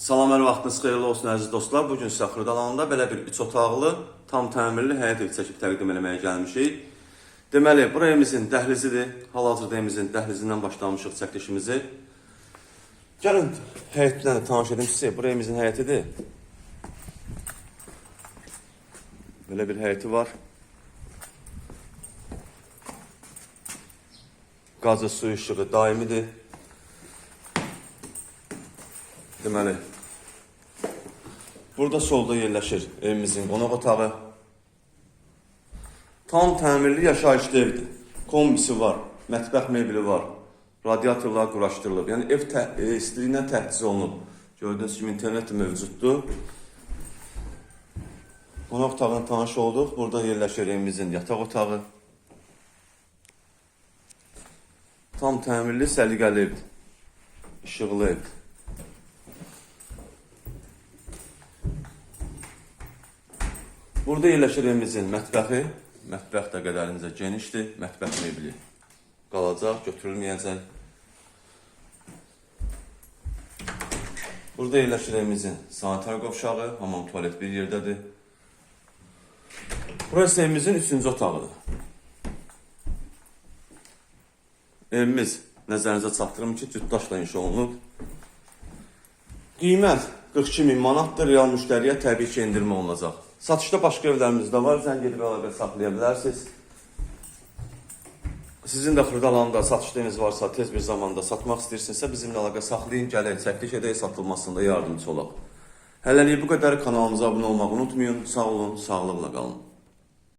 Salam, hər vaxtınız xeyirli olsun əziz dostlar. Bu gün sizə Xırdalanında belə bir 3 otaqlı, tam təmirli həyət evi çəkib təqdim etməyə gəlmişik. Deməli, bura evimizin dəhlizidir. Hal-hazırda evimizin dəhlizindən başlamışıq çəkilişimizi. Gəlin həyətlə də tanış edim sizə. Bura evimizin həyətidir. Belə bir həyəti var. Qazı, su işığı daimidir. Deməli, burada solda yerləşir evimizin qonaq otağı. Tam təmirli yaşayışlı evdir. Kombisi var, mətbəx mebeli var, radiatorlar quraşdırılıb. Yəni ev tə e, istiliyindən təchiz olunub. Gördüyünüz kimi internet mövcuddur. Qonaq otağına tanış olduq. Burada yerləşir evimizin yataq otağı. Tam təmirli, səliqəli evdir. İşıqlı evdir. Burada yerləşir evimizin mətbəxi. Mətbəx də qədərincə genişdir. Mətbəx mebeli qalacaq, götürülməyəcək. Burada yerləşir evimizin sanitar qovşağı, hamam tualet bir yerdədir. Burası evimizin üçüncü otağıdır. Evimiz nəzərinizə çatdırım ki, cütdaşla inşa olunub. Qiymət 42 min manatdır. Real müştəriyə təbii ki, endirmə olunacaq. Satışda başqa evlərimiz də var. Zəng edib əlaqə saxlaya bilərsiniz. Sizin də Xırdalanda satışda eviniz varsa, tez bir zamanda satmaq istəyirsinizsə, bizimlə əlaqə saxlayın, gəlin, çəkiliş edək, satılmasında yardımcı olaq. Hələlik bu qədər kanalımıza abunə olmağı unutmayın. Sağ olun, sağlıqla qalın.